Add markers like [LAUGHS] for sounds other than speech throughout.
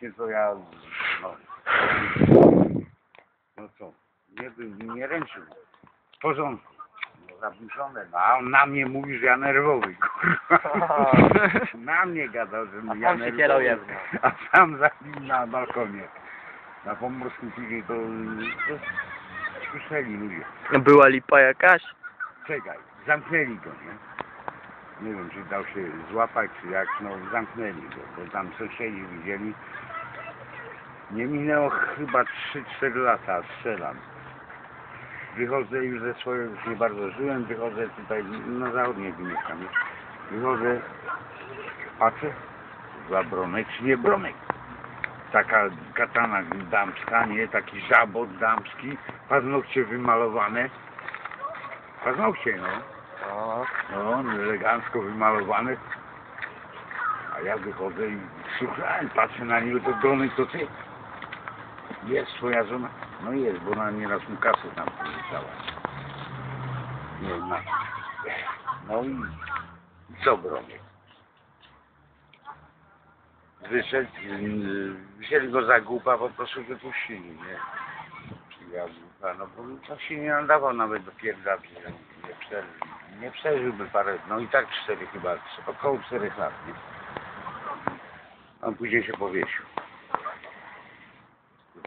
właśnie to ja, no, no co, nie, był- nie ręczył. W porządku. No, zaburzone. No, a on na mnie mówi, że ja nerwowy, kurwa. [LAUGHS] Na mnie gadał, że A ja nerwowy. kieruje. A sam zabił na balkonie. Na pomorskim piwie to, to słyszeli ludzie. Była lipa jakaś? Czekaj, zamknęli go, nie? Nie wiem, czy dał się złapać, czy jak, no zamknęli go, bo tam sąsiedzi widzieli. Nie minęło chyba 3-4 lata, strzelam. Wychodzę już ze swojego, już nie bardzo żyłem, wychodzę tutaj, na zachodniej mieszkam? Wychodzę, patrzę, za bronek, czy nie bronek. Taka katana damska, nie? Taki żabot damski, paznokcie wymalowane. Paznokcie, no. No, elegancko wymalowany. A ja wychodzę i słuchałem, patrzę na niego, to Bronek, to ty. Jest twoja żona? No jest, bo ona nieraz mu kasę tam pożyczała. Nie wiem, na... No i co Bronek? Wyszedł, yy, wzięli go za głupa, po prostu wypuścili, nie? Ja głupa, no bo to się nie nadawał nawet do pierdawki, że nie przeżył. Nie przeżyłby parę, no i tak cztery chyba, około czterech lat, nie? On później się powiesił.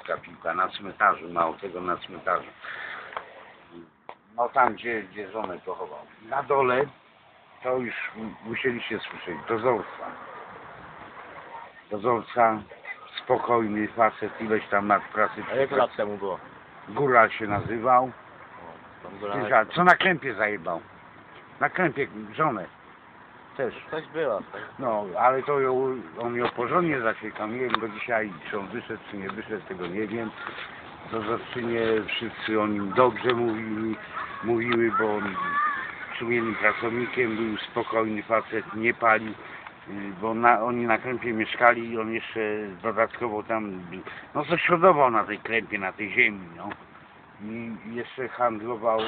Krótka piłka na cmentarzu, mało tego na cmentarzu. No tam, gdzie, gdzie żonę pochował. Na dole, to już musieliście słyszeć, dozorca. Dozorca, spokojny facet, ileś tam lat pracy. a ile lat temu było? Góral się nazywał. Za- Co na krępie zajebał? Na krępie żonę. Też. Coś było. tak? No, ale to ją, on ją porządnie zaciekał. Nie wiem go dzisiaj, czy on wyszedł, czy nie wyszedł, tego nie wiem. Dozorczynie wszyscy o nim dobrze mówili, mówiły, bo on sumiennym pracownikiem był, spokojny facet, nie palił, y, bo na, oni na krępie mieszkali i on jeszcze dodatkowo tam, no coś hodował na tej krępie, na tej ziemi, no. I jeszcze handlował,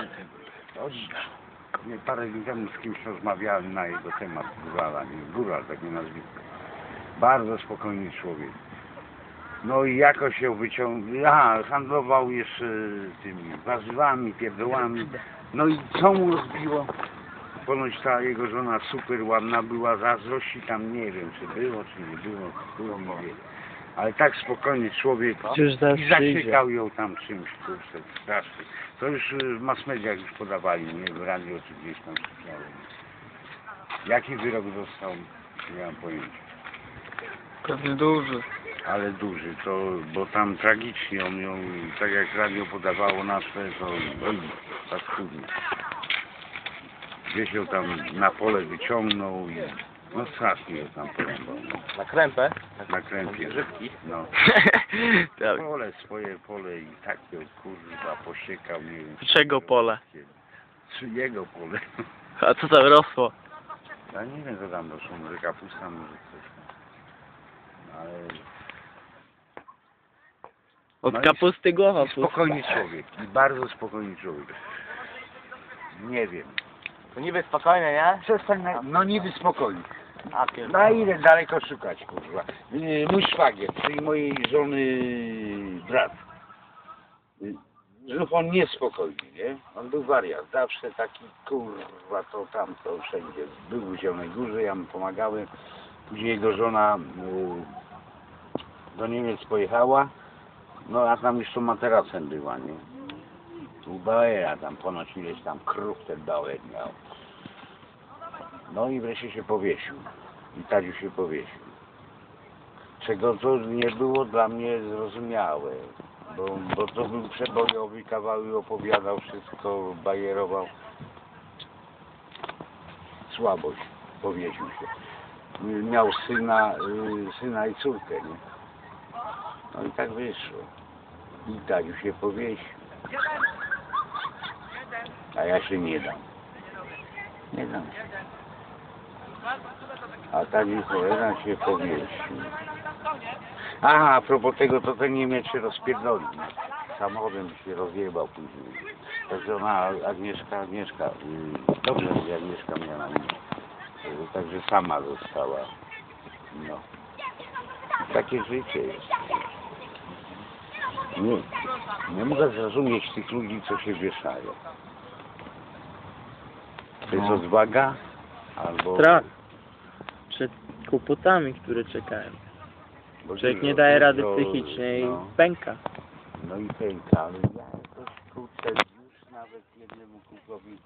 nie, parę dni temu z kimś rozmawiałem na jego temat, Górala, nie, Góral, takie nazwisko. Bardzo spokojny człowiek. No i jakoś się wyciągnął, aha, handlował jeszcze tymi warzywami, pierdołami. No i co mu rozbiło? Ponoć ta jego żona super ładna była, zazdrości tam nie wiem, czy było, czy nie było, było nie wie. Ale tak spokojny człowiek Przecież zaraz i zaciekał ją tam czymś, kurczę, strasznie. To już y, w mass mediach już podawali, nie? W radio czy gdzieś tam słyszałem. Jaki wyrok został? Nie mam pojęcia. Pewnie duży. Ale duży, to, bo tam tragicznie on ją, tak jak radio podawało nazwę, to oj, paskudnie. Gdzieś ją tam na pole wyciągnął i no strasznie ją tam porąbał. Na krępę? Na krępie. Grzybki? No. [LAUGHS] tak. Pole, swoje pole i tak ją kurwa posiekał, nie wiem. Czego pole? Czy jego pole. A co tam rosło? Ja nie wiem co tam doszło, może kapusta, może coś. No, Ale Od No i- kapusty głowa i spokojny pusta. człowiek. I bardzo spokojny człowiek. Nie wiem. To niby spokojnie, nie? Przestań na... No niby spokojny. Na ile daleko szukać, kurwa. Yy, Mój szwagier, czyli mojej żony brat. Yy, Znów on niespokojny, nie? On był wariat. Zawsze taki, kurwa, to tam, to wszędzie. Był w Zielonej Górze, ja mu pomagałem. Później jego żona yy, do Niemiec pojechała. No a tam już to materacem była, nie? U Bauera tam ponoć ileś tam krów ten Bauer miał. No i wreszcie się powiesił. I Tadziu się powiesił. Czego to nie było dla mnie zrozumiałe. Bo, bo to był przebojowy kawał i opowiadał wszystko, bajerował. Słabość. Powiesił się. Miał syna, y, syna i córkę, nie? No i tak wyszło. I Tadziu się powiesił. A ja się nie dam. Nie dam się. A Tadziu cholera się powiesił. Aha, a propos tego, to ten Niemiec się rozpierdolił. Samochodem się rozjebał później. Także ona, Agnieszka, Agnieszka, y, dobrze, że Agnieszka miała na imię. Y, Także sama została. No. Takie życie jest. Nie, nie mogę zrozumieć tych ludzi, co się wieszają. To jest No. odwaga albo... Strach. Przed kłopotami, które czekają. bo Człowiek nie daje rady dużo, psychicznie i no. pęka. No i pęka, ale ja jakoś kurczę już nawet jednemu kukowi